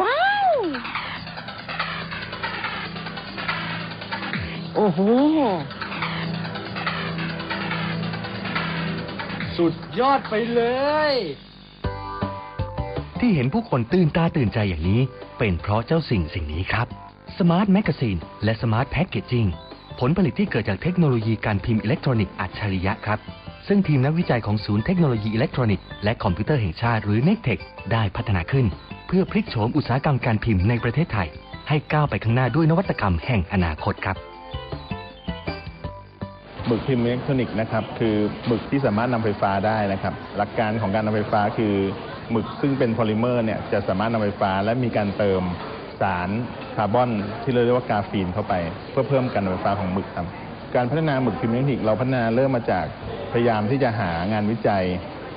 ว้าว โอ้โห สุดยอดไปเลย ที่เห็นผู้คนตื่นตาตื่นใจอย่างนี้ เป็นเพราะเจ้าสิ่งสิ่งนี้ครับ Smart Magazine และ Smart Packaging ผลผลิตที่เกิดจากเทคโนโลยีการพิมพ์อิเล็กทรอนิกส์อัจฉริยะครับ ซึ่งทีมนักวิจัยของศูนย์เทคโนโลยีอิเล็กทรอนิกส์และคอมพิวเตอร์แห่งชาติหรือ n e c t e c h ได้พัฒนาขึ้น พื่อพลิกโฉมอุตสาหกรรมการพิมพ์ในประเทศไทย ให้ก้าวไปข้างหน้าด้วยนวัตกรรมแห่งอนาคตครับหมึกพิมพ์อิเล็กทรอนิกส์นะครับคือหมึกที่สามารถนำไฟฟ้าได้นะครับหลักการของการนำไฟฟ้าคือหมึกซึ่งเป็นโพลิเมอร์เนี่ยจะสามารถนำไฟฟ้าและมีการเติมสารคาร์บอนที่เรียกว่ากาฟีนเข้าไป เพื่อเพิ่มการนำไฟฟ้าของหมึกครับการพัฒนาหมึกพิมพ์อิเล็กทรอนิกส์เราพัฒนาเริ่มมาจากพยายามที่จะหางานวิจัย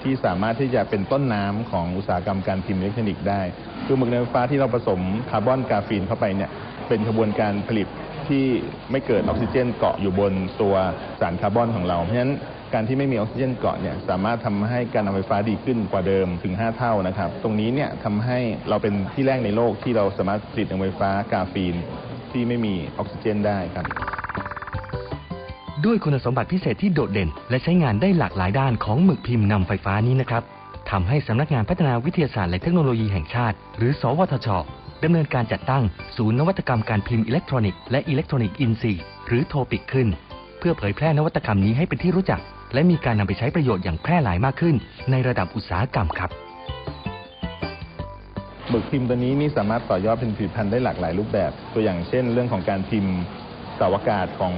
ที่สามารถที่จะเป็นต้นน้ำของอุตสาหกรรมการพิมพ์อิเล็กทรอนิกส์ได้ คือหมึกในไฟฟ้าที่เราผสมคาร์บอนกราฟีนเข้าไปเนี่ยเป็นกระบวนการผลิตที่ไม่เกิดออกซิเจนเกาะอยู่บนตัวสารคาร์บอนของเรา เพราะฉะนั้นการที่ไม่มีออกซิเจนเกาะเนี่ยสามารถทำให้การนำไฟฟ้าดีขึ้นกว่าเดิมถึง 5 เท่านะครับ ตรงนี้เนี่ยทำให้เราเป็นที่แรกในโลกที่เราสามารถผลิตนำไฟฟ้ากราฟีนที่ไม่มีออกซิเจนได้ครับ ด้วยคุณสมบัติพิเศษที่โดดเด่น และใช้งานได้หลากหลายด้านของหมึกพิมพ์นำไฟฟ้านี้นะครับทำให้สำนักงานพัฒนาวิทยาศาสตร์และเทคโนโลยีแห่งชาติ หรือ สวทชดำเนินการจัดตั้งศูนย์นวัตกรรมการพิมพ์อิเล็กทรอนิกส์และอิเล็กทรอนิกส์อินทรีย์หรือโทปิกขึ้น เพื่อเผยแพร่นวัตกรรมนี้ให้เป็นที่รู้จัก และมีการนำไปใช้ประโยชน์อย่างแพร่หลายมากขึ้น ในระดับอุตสาหกรรมครับหมึกพิมพ์ตัวนี้นี่สามารถต่อยอดเป็นผลิตภัณฑ์ได้หลากหลายรูปแบบ ตัวอย่างเช่น เรื่องของการพิมพ์สาอากาศของ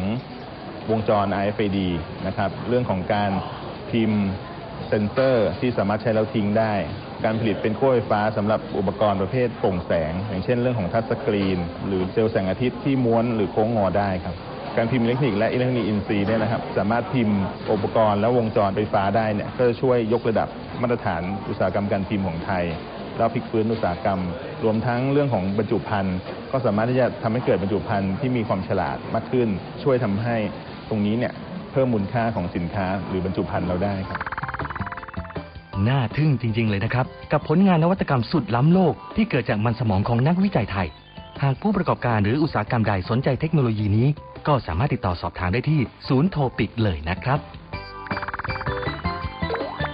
วงจร RFID นะครับ เรื่องของการพิมพ์เซนเซอร์ที่สามารถใช้แล้วทิ้งได้ การผลิตเป็นขั้วไฟฟ้าสำหรับอุปกรณ์ประเภทโปร่งแสง อย่างเช่นเรื่องของทัชสกรีน หรือเซลล์แสงอาทิตย์ที่ม้วนหรือโค้งงอได้ครับ การพิมพ์อิเล็กทรอนิกส์และอิเล็กทรอนิกส์อินทรีย์เนี่ยนะครับ สามารถพิมพ์อุปกรณ์และวงจรไฟฟ้าได้เนี่ยก็จะช่วยยกระดับมาตรฐานอุตสาหกรรมการพิมพ์ของไทยแล้วพลิกฟื้นอุตสาหกรรม รวมทั้งเรื่องของบรรจุภัณฑ์ก็สามารถที่จะทำให้เกิดบรรจุภัณฑ์ที่มีความฉลาดมากขึ้น ช่วยทำให้ ตรงนี้เนี่ยเพิ่มมูลค่าของสินค้าหรือบรรจุภัณฑ์เราได้ครับ น่าทึ่งจริง ๆ เลยนะครับ กับผลงานนวัตกรรมสุดล้ำโลกที่เกิดจากมันสมองของนักวิจัยไทย หากผู้ประกอบการหรืออุตสาหกรรมใดสนใจเทคโนโลยีนี้ ก็สามารถติดต่อสอบถามได้ที่ศูนย์โทปิกเลยนะครับ